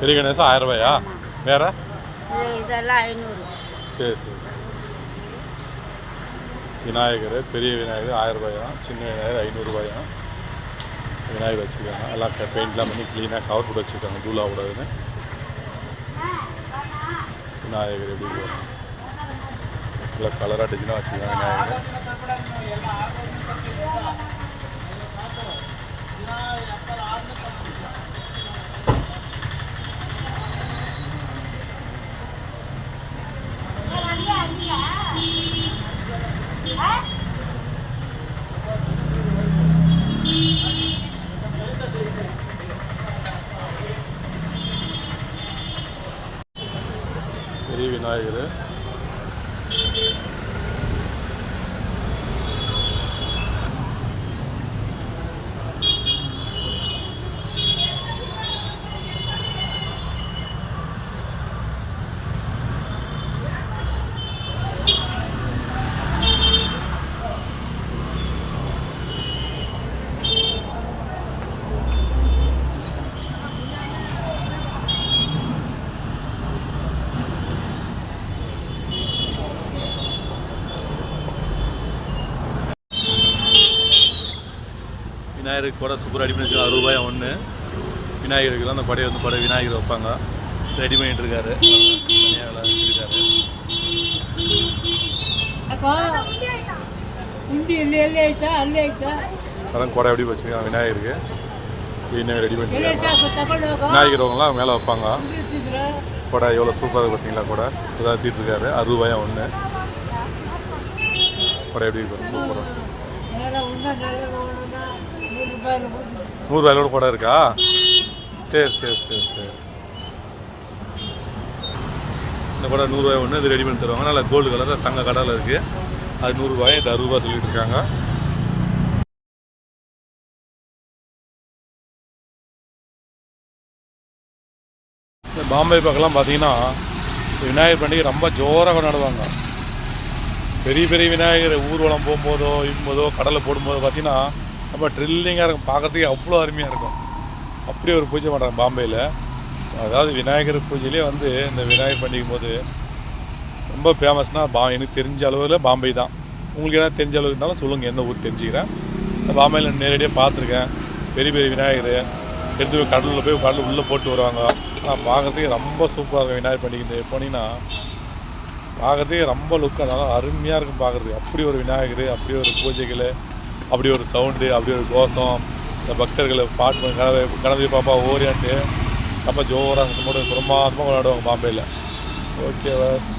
பெரிய கணேசம் ஆயிரம் ரூபாயா? வேற? இது இதெல்லாம் ஐநூறு. சரி சரி சரி. விநாயகர் பெரிய விநாயகர் ஆயிரம் ரூபாயா? சின்ன விநாயகர் ஐநூறுரூபாயா விநாயகர் வச்சுருக்காங்க. எல்லாம் பெயிண்ட்லாம் பண்ணி க்ளீனாக கவர் போட்டு வச்சுருக்காங்க. தூளா விடாதுன்னு விநாயகர் எப்படி நல்லா கலராக டிசைனாக வச்சுருக்காங்க விநாயகர். பெரிய விநாயகர். விநாயகருக்கு கூட சூப்பராக ரெடி பண்ணி அறுபது ரூபாய் ஒன்று விநாயகருக்குலாம் அந்த படையை வந்து படை விநாயகர் வைப்பாங்க. ரெடி பண்ணிட்டுருக்காரு தனியாக வச்சுருக்காரு. அதான் குடை எப்படி வச்சுருக்காங்க விநாயகருக்கு? விநாயகர் ரெடி பண்ணிருக்காங்க விநாயகரவங்களாம் மேலே வைப்பாங்க. கொடை எவ்வளோ சூப்பராக பார்த்தீங்களா கொடை இதாக தீட்டுருக்காரு அறுபது ரூபாயா ஒன்று கொடை எப்படி இருக்குது சூப்பராக நூறு கூட இருக்கா? சரி சரி சரி சரி. இந்த கூட நூறுரூவாய் ஒன்று இது ரெடி பண்ணி தருவாங்க. நல்லா கோல்டு கலர் தங்க கடலில் இருக்குது அது நூறுரூவாய் இது அறுபது ரூபா சொல்லிட்டு இருக்காங்க. இந்த பாம்பே பக்கம்லாம் பார்த்தீங்கன்னா விநாயகர் பண்டிகை ரொம்ப ஜோராக கொண்டாடுவாங்க. பெரிய பெரிய விநாயகர் ஊர்வலம் போகும்போதோ இருக்கும்போதோ கடலை போடும்போதோ பார்த்தீங்கன்னா ரொம்ப ட்ரில்லிங்காக இருக்கும். பார்க்குறதுக்கே அவ்வளோ அருமையாக இருக்கும். அப்படி ஒரு பூஜை பண்ணுறாங்க பாம்பேயில் அதாவது விநாயகர் பூஜையிலே வந்து இந்த விநாயகர் பண்டிகை போது ரொம்ப ஃபேமஸ்னால் பா எனக்கு தெரிஞ்ச அளவில் பாம்பே தான். உங்களுக்கு என்ன தெரிஞ்ச அளவு இருந்தாலும் சொல்லுங்கள் எந்த ஊர் தெரிஞ்சுக்கிறேன். இந்த பாம்பேயில் நேரடியாக பார்த்துருக்கேன். பெரிய பெரிய விநாயகர். எடுத்து போய் கடலில் போய் கடலில் உள்ளே போட்டு வருவாங்க. ஆனால் பார்க்குறதுக்கு ரொம்ப சூப்பராக இருக்கும் விநாயகர் பண்டிகை இந்த போனீங்கன்னா. பார்க்கறதுக்கே ரொம்ப லுக்காக நல்லா அருமையாக இருக்கும் பார்க்குறதுக்கு. அப்படி ஒரு விநாயகர் அப்படி ஒரு பூஜைகள். அப்படி ஒரு சவுண்டு அப்படி ஒரு கோஷம். இந்த பக்தர்களை பாட்டு கனவை கணவை கணபதி பாப்பா ஓரியான்ட்டு ரொம்ப ஜோராக சத்தமோடு பிரமாதமாக கொண்டாடுவாங்க பாம்பேயில் ஓகே பஸ்